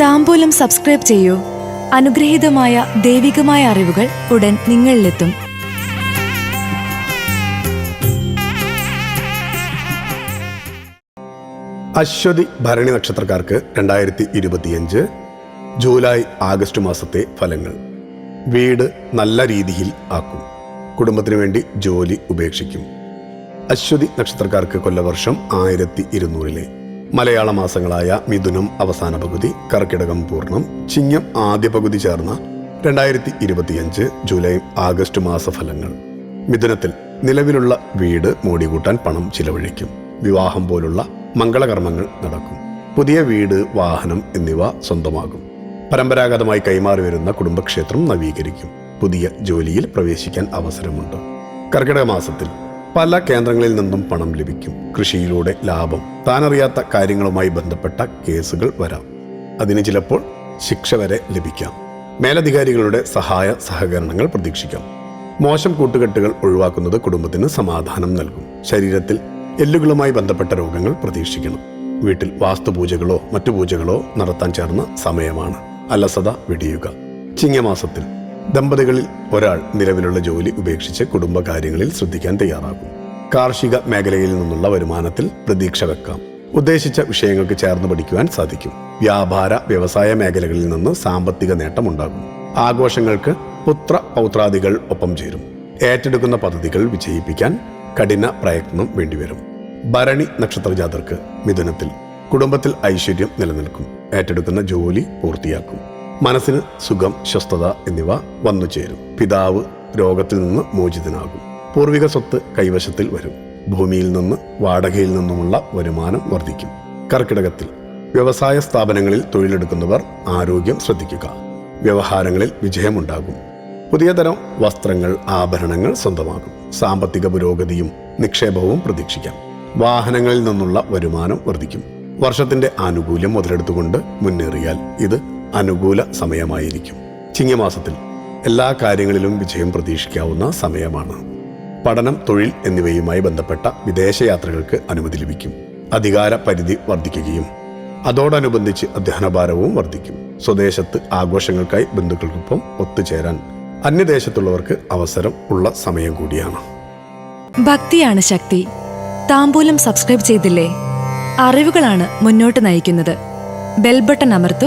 താമ്പൂലം subscribe ചെയ്യൂ. അനുഗ്രഹീതമായ ദൈവികമായ അറിവുകൾ ഉടൻ നിങ്ങളിലെത്തും. അശ്വതി ഭരണി നക്ഷത്രക്കാർക്ക് രണ്ടായിരത്തി ഇരുപത്തിയഞ്ച് ജൂലൈ ആഗസ്റ്റ് മാസത്തെ ഫലങ്ങൾ. വീട് നല്ല രീതിയിൽ ആക്കും. കുടുംബത്തിന് വേണ്ടി ജോലി ഉപേക്ഷിക്കും. അശ്വതി നക്ഷത്രക്കാർക്ക് കൊല്ലവർഷം ആയിരത്തി ഇരുന്നൂറിലെ മലയാള മാസങ്ങളായ മിഥുനം അവസാന പകുതി കർക്കിടകം പൂർണം ചിങ്ങം ആദ്യ പകുതി ചേർന്ന രണ്ടായിരത്തി ഇരുപത്തിയഞ്ച് ജൂലൈ ആഗസ്റ്റ് മാസ ഫലങ്ങൾ മിഥുനത്തിൽ നിലവിലുള്ള വീട് മൂടികൂട്ടാൻ പണം ചിലവഴിക്കും. വിവാഹം പോലുള്ള മംഗളകർമ്മങ്ങൾ നടക്കും. പുതിയ വീട് വാഹനം എന്നിവ സ്വന്തമാകും. പരമ്പരാഗതമായി കൈമാറി വരുന്ന കുടുംബക്ഷേത്രം നവീകരിക്കും. പുതിയ ജോലിയിൽ പ്രവേശിക്കാൻ അവസരമുണ്ട്. കർക്കിടക മാസത്തിൽ പല കേന്ദ്രങ്ങളിൽ നിന്നും പണം ലഭിക്കും. കൃഷിയിലൂടെ ലാഭം. താനറിയാത്ത കാര്യങ്ങളുമായി ബന്ധപ്പെട്ട കേസുകൾ വരാം. അതിന് ചിലപ്പോൾ ശിക്ഷ വരെ ലഭിക്കാം. മേലധികാരികളുടെ സഹായ സഹകരണങ്ങൾ പ്രതീക്ഷിക്കാം. മോശം കൂട്ടുകെട്ടുകൾ ഒഴിവാക്കുന്നത് കുടുംബത്തിന് സമാധാനം നൽകും. ശരീരത്തിൽ എല്ലുകളുമായി ബന്ധപ്പെട്ട രോഗങ്ങൾ പ്രതീക്ഷിക്കണം. വീട്ടിൽ വാസ്തുപൂജകളോ മറ്റു പൂജകളോ നടത്താൻ ചേർന്ന സമയമാണ്. അലസത വെടിയുക. ചിങ്ങമാസത്തിൽ ദമ്പതികളിൽ ഒരാൾ നിലവിലുള്ള ജോലി ഉപേക്ഷിച്ച് കുടുംബകാര്യങ്ങളിൽ ശ്രദ്ധിക്കാൻ തയ്യാറാകും. കാർഷിക മേഖലയിൽ നിന്നുള്ള വരുമാനത്തിൽ പ്രതീക്ഷ വെക്കാം. ഉദ്ദേശിച്ച വിഷയങ്ങൾക്ക് ചേർന്ന് പഠിക്കുവാൻ സാധിക്കും. വ്യാപാര വ്യവസായ മേഖലകളിൽ നിന്ന് സാമ്പത്തിക നേട്ടമുണ്ടാകും ആഘോഷങ്ങൾക്ക് പുത്ര പൗത്രാദികൾ ഒപ്പം ചേരും. ഏറ്റെടുക്കുന്ന പദ്ധതികൾ വിജയിപ്പിക്കാൻ കഠിന പ്രയത്നം വേണ്ടിവരും. ഭരണി നക്ഷത്ര ജാതർക്ക് മിഥുനത്തിൽ കുടുംബത്തിൽ ഐശ്വര്യം നിലനിൽക്കും. ഏറ്റെടുക്കുന്ന ജോലി പൂർത്തിയാക്കും. മനസ്സിന് സുഖം സ്വസ്ഥത എന്നിവ വന്നു ചേരും. പിതാവ് രോഗത്തിൽ നിന്ന് മോചിതനാകും. പൂർവിക സ്വത്ത് കൈവശത്തിൽ വരും. ഭൂമിയിൽ നിന്ന് വാടകയിൽ നിന്നുമുള്ള വരുമാനം വർദ്ധിക്കും. കർക്കിടകത്തിൽ വ്യവസായ സ്ഥാപനങ്ങളിൽ തൊഴിലെടുക്കുന്നവർ ആരോഗ്യം ശ്രദ്ധിക്കുക. വ്യവഹാരങ്ങളിൽ വിജയമുണ്ടാകും. പുതിയ തരം വസ്ത്രങ്ങൾ ആഭരണങ്ങൾ സ്വന്തമാകും സാമ്പത്തിക പുരോഗതിയും നിക്ഷേപവും പ്രതീക്ഷിക്കാം. വാഹനങ്ങളിൽ നിന്നുള്ള വരുമാനം വർദ്ധിക്കും. വർഷത്തിന്റെ ആനുകൂല്യം മുതലെടുത്തുകൊണ്ട് മുന്നേറിയാൽ ഇത് അനുകൂല സമയമായിരിക്കും. ചിങ്ങമാസത്തിൽ എല്ലാ കാര്യങ്ങളിലും വിജയം പ്രതീക്ഷിക്കാവുന്ന സമയമാണ്. പഠനം തൊഴിൽ എന്നിവയുമായി ബന്ധപ്പെട്ട വിദേശയാത്രകൾക്ക് അനുമതി ലഭിക്കും. അധികാര പരിധി വർദ്ധിക്കുകയും അതോടനുബന്ധിച്ച് അധ്യയനഭാരവും വർദ്ധിക്കും. സ്വദേശത്ത് ആഘോഷങ്ങൾക്കായി ബന്ധുക്കൾക്കൊപ്പം ഒത്തുചേരാൻ അന്യദേശത്തുള്ളവർക്ക് അവസരം ഉള്ള സമയം കൂടിയാണ്. ഭക്തിയാണ് ശക്തി. താമ്പൂലം സബ്സ്ക്രൈബ് ചെയ്തില്ലേ? അറിവുകളാണ് മുന്നോട്ട് നയിക്കുന്നത്. ബെൽബട്ടൺ അമർത്തു.